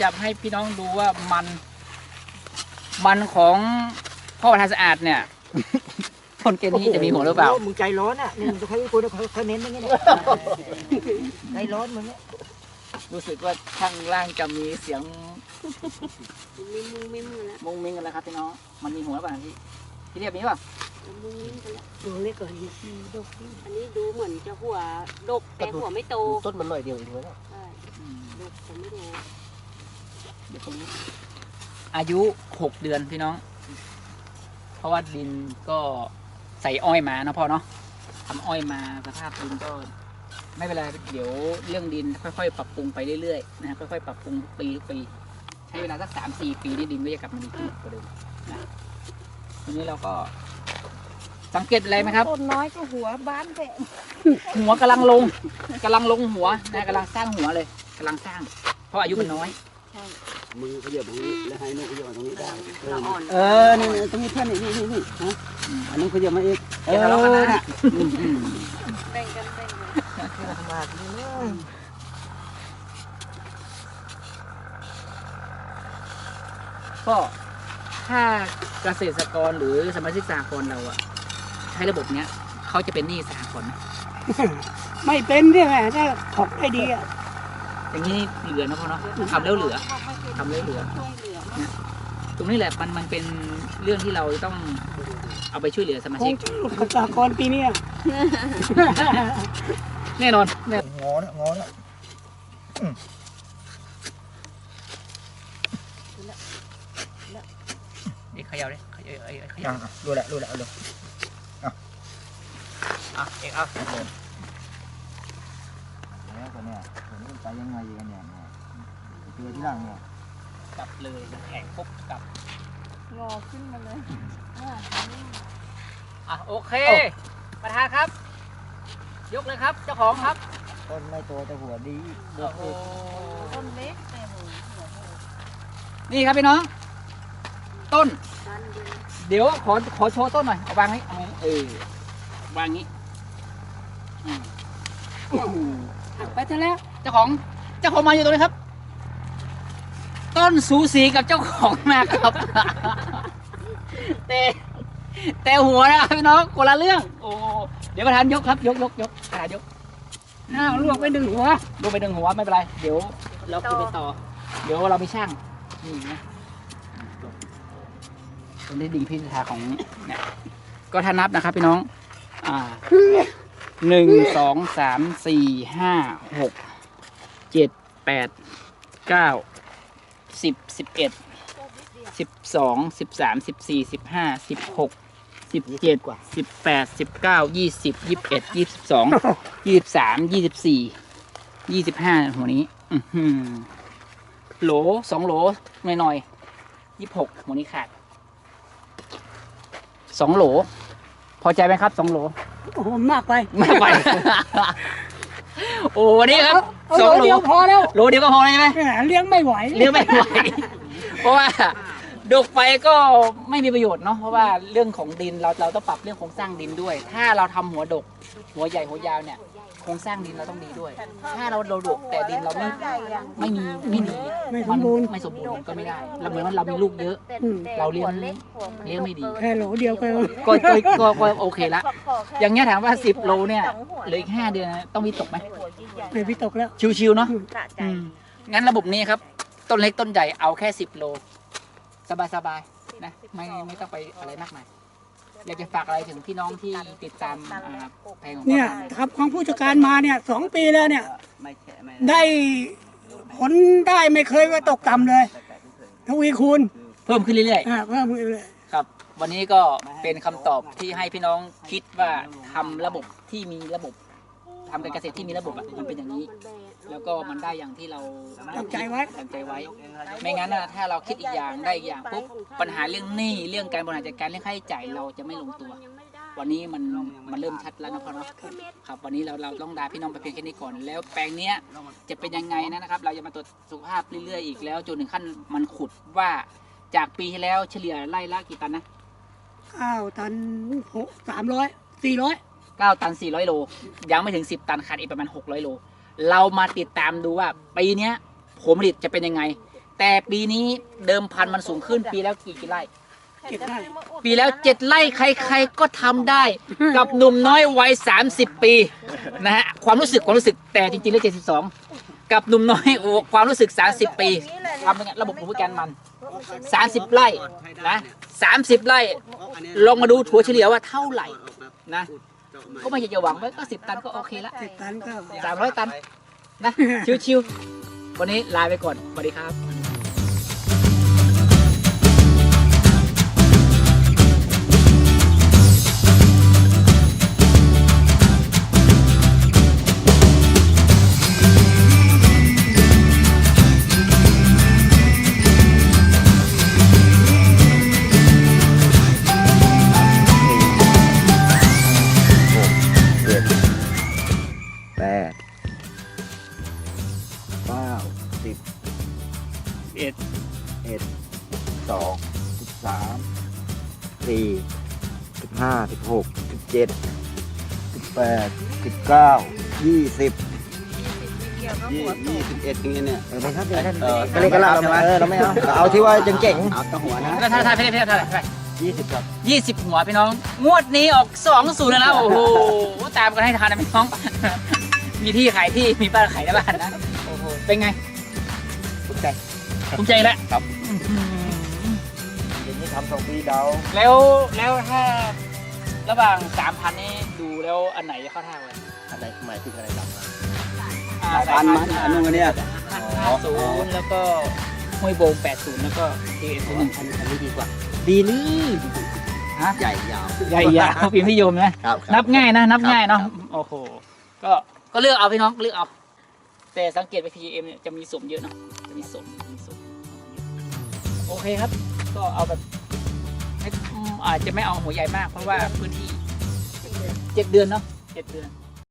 จะให้พี่น้องดูว่ามัน มันของพ่อประธานสะอาดเนี่ยต้นเกณฑ์นี้จะมีหัวหรือเปล่าโมึงใจร้อนอะนี่มึงจะใครกูเนี่ยเขาเขาเน้นอย่างเงี้ยเนี่ยใจร้อนมึงเนี่ยรู้สึกว่าข้างล่างจะมีเสียงมีมุงมีมือแล้วมุงมิงกันแล้วครับพี่น้อง มันมีหัวหรือเปล่าพี่พี่เรียบมีเปล่ามุงมิ้งกันแล้วตัวเล็กกว่านี้อันนี้ดูเหมือนจะหัวดกแต่หัวไม่โต ต้นมันหน่อยเดียวเองเลยนะใช่อืมดกแต่ไม่โต เดี๋ยวผมอายุหกเดือนพี่น้อง เพราะว่าดินก็ใส่อ้อยมาเนาะพ่อเนาะทำอ้อยมาสภาพดินก็ไม่เป็นไรเดี๋ยวเรื่องดินค่อยๆ ปรับปรุงไปเรื่อยๆนะค่อยๆ ปรับปรุงทุกปีทุกปี ใช้เวลาสักสามสี่ปีนี่ดินก็จะกลับมาดีขึ้นกว่าเดิมนะทีนี้เราก็ สังเกตอะไรไหมครับ ต้นน้อยก็หัวบ้านแตะหัวกำลังลงกำลังลงหัวนะกำลังสร้างหัวเลยกำลังสร้าง เพราะอายุมันน้อย มือขยับตรงนี้แล้วให้นกขยับตรงนี้ได้เอออ่อนเออนี่นี่ตรงนี้เพื่อนนี่นี่นี่นี่ฮะอันนี้ขยับมาอีกเออย่าทะเลาะกันนะน่ะอืมอืมแบ่งกันแบ่งกันมากนี่นะก็ถ้าเกษตรกรหรือสมาชิกสหกรณ์เราอะใช้ระบบเนี้ยเขาจะเป็นหนี้สหกรณ์ไหมไม่เป็นเนี่ยแหละถ้าของไม่ดีอะ อย่างนี้เหลือนะพ่อเนาะทำแล้วเหลือทำแล้วเหลือช่วยเหลือ ตรงนี้แหละมันมันเป็นเรื่องที่เราต้องเอาไปช่วยเหลือสมาคชิงกจะหลุดกับสากรณ์ปีเนี้ยแน่นอนแน่งอเนี่ยงอเนี่ยนี่เขย่าเลยเขย่าเอ้ยเขอะย่าอะรู้แล้วรู้แล้วเอาเลยอะเอกเอาแล้วก็เนี่ยผมต้อง ไปยังไงกันเนี่ยเนี่ยเจอที่หลังเนี่ยกลับเลยแข่งปุ๊บกลับงอขึ้นมาเลยอะโอเค ประธานครับ ยกเลยครับ เจ้าของครับ ต้นไม่โตแต่หัวดีดโอ้กโหอีกต้นเล็กแต่หัวนี่ครับพี่น้อง ต้นตันเดียวเดี๋ยวขอขอโชว์ต้นหน่อยเอาวางนี้เอาไว้เออวางนี้อืมหักไปซะแล้ว เจ้าของเจ้าของมาอยู่ตรงนี้ครับ ต้นสูสีกับเจ้าของมากครับ แต่แต่หัวนะพี่น้องคนละเรื่อง โอ้เดี๋ยวประธานยกครับ ยกยกยกประธานยกอ้าลวกไปหนึ่งหัวลงไปดึงหัวไม่เป็นไร เดี๋ยวเราคุยไปต่อ เดี๋ยวเรามีช่างนี่นะตรงนี้ดิ่งพิธาของเนี่ยก็ถ้านับนะครับพี่น้อง อ่าหนึ่งสองสามสี่ห้าหก เจ็ดแปดเก้าสิบสิบเอ็ดสิบสองสิบสามสิบสี่สิบห้าสิบหกสิบเจ็ดสิบแปดสิบเก้ายี่สิบยี่สิบเอ็ดยี่สิบสองยี่สิบสามยี่สิบสี่ยี่สิบห้าหัวนี้ อือหือโหลสองโหลหน่อยหน่อยยี่สิบหกหัวนี้ขาดสองโหล พอใจไหมครับสองโหลโอ้โหมากไป มากไป โอ้วันนี้ครับเอาสองโหลโหลเดียวพอแล้วโหลเดียวก็พอเลยใช่ไหมแหมเลี้ยงไม่ไหวเลี้ยงไม่ไหว เพราะว่าดกไปก็ไม่มีประโยชน์เนาะเพราะว่าเรื่องของดินเราเราต้องปรับเรื่องโครงสร้างดินด้วย ถ้าเราทำหัวดก หัวใหญ่หัวยาวเนี่ย โครงสร้างดินเราต้องดีด้วย ถ้าเราเราดกแต่ดินเราไม่ไม่มีไม่ดีไม่สมบูรณ์ ไม่สมบูรณ์มันก็ไม่ได้เราเหมือนว่าเรามีลูกเยอะอืมเราเลี้ยงเลี้ยงไม่ดีแค่โหลเดียวก็ก็ก็ก็ก็โอเคละ อย่างเงี้ยถามว่าสิบโลเนี่ยเหลืออีกห้าเดือนต้องมีตกไหมไม่พิตกแล้วชิวๆเนาะสะใจอืมงั้นระบบนี้ครับ ต้นเล็กต้นใหญ่เอาแค่สิบโล สบายๆนะไม่ไม่ต้องไปอะไรมากมาย อยากจะฝากอะไรถึงพี่น้องที่ติดตามอ่าเพลงของเนี่ยพ่อทำของผู้จัดการมาเนี่ยสองปีแล้วเนี่ย ไม่แค่ไม่ได้ผลได้ไม่เคยว่าตกต่ำเลยทวีคูณเพิ่มขึ้นเรื่อยอ่าเพิ่มขึ้นเลยๆครับ วันนี้ก็เป็นคำตอบที่ให้พี่น้องคิดว่าทำระบบที่มีระบบทำการเกษตรที่มีระบบอะมันเป็นอย่างนี้ แล้วก็มันได้อย่างที่เราตั้งใจไว้ตั้งใจไว้ ไม่งั้นนะถ้าเราคิดอีกอย่างได้อีกอย่างปุ๊บปัญหาเรื่องหนี้เรื่องการบริหารจัดการเรื่องค่าใช้จ่ายเราจะไม่ลงตัว วันนี้มันมันเริ่มชัดแล้วนะพ่อเนาะครับ วันนี้เราเราต้องลาพี่น้องไปเพียงแค่นี้ก่อน แล้วแปลงเนี้ยจะเป็นยังไงนะครับ เราจะมาตรวจสุขภาพเรื่อยๆอีกแล้วจนถึงขั้นมันขุดว่าจากปีที่แล้วเฉลี่ยไร่ละกี่ตันนะข้าวตันหกสามร้อยสี่ร้อย9ตัน400โลยังไม่ถึง10ตันขาดอีกประมาณ600โล เรามาติดตามดูว่าปีเนี้ยผลผลิตจะเป็นยังไง แต่ปีนี้เดิมพันมันสูงขึ้นปีแล้วกี่กี่ไร่ เก็บได้ปีแล้วเจ็ดไร่ใคร ๆก็ทำได้ กับหนุ่มน้อยวัย30 ปีนะฮะความรู้สึกความรู้สึกแต่จริงๆแล้ว72 กับหนุ่มน้อยโอ้ความรู้สึก 30 ปีทำยังไงระบบภูมิกันมัน 30 ไร่นะ30 ไร่ ลองมาดูถัวเฉลี่ยว่าเท่าไหร่นะ ก็ไม่อยากจะหวังไว้ก็สิบตันก็โอเคละสิบตันก็สามร้อยตันนะชิวๆวันนี้ลาไปก่อนสวัสดีครับ สองสิบสามสี่สิบห้าสิบหกสิบเจ็ดสิบแปดสิบเก้ายี่สิบยี่ยี่สิบเอ็ดตรงนี้เนี่ยเออไม่ครับเออก็เลยกระลาเราเออเราไม่เอาเอาที่ว่าเจ๋งๆเอาแตั้งหัวนะแล้วท่านท่าพี่พี่ท่านท่านๆยี่สิบครับยี่สิบหัวพี่น้อง งวดนี้ออกสองศูนย์แล้วนะโอ้โหตามกันให้ทันนะพี่น้อง มีที่ขายที่มีบ้านขายในบ้านนะโอ้โหเป็นไงภูมิใจภูมิใจแล้วครับำสองปีดาวแล้วแล้วถ้าระหว่างสามพันนี้ดูแล้วอันไหนจะเข้าท่ากันอะไรหมายถึงอะไรดำอ่าสายพันธุ์มันอันนู้นอันเนี่ยห้าศูนย์แล้วก็ห้วยโบงแปดศูนย์แล้วก็เอเอ็นหนึ่งพันอันนี้ดีกว่า ดีนี่ฮะใหญ่ยาว ใหญ่ยาวพิมพ์นิยมนะ ครับนับง่ายนะนับครับง่ายเนาะครับ โอ้โหก็ก็เลือกเอาพี่น้องเลือกเอา แต่สังเกตไป PGM เนี่ยจะมีสมเยอะเนาะจะมีสมมีสมโอเคครับ ก็เอาแบบไม่อืม อาจจะไม่เอาหัวใหญ่มากเพราะว่าพื้นที่เจ็ดเดือนเนาะเจ็ดเดือน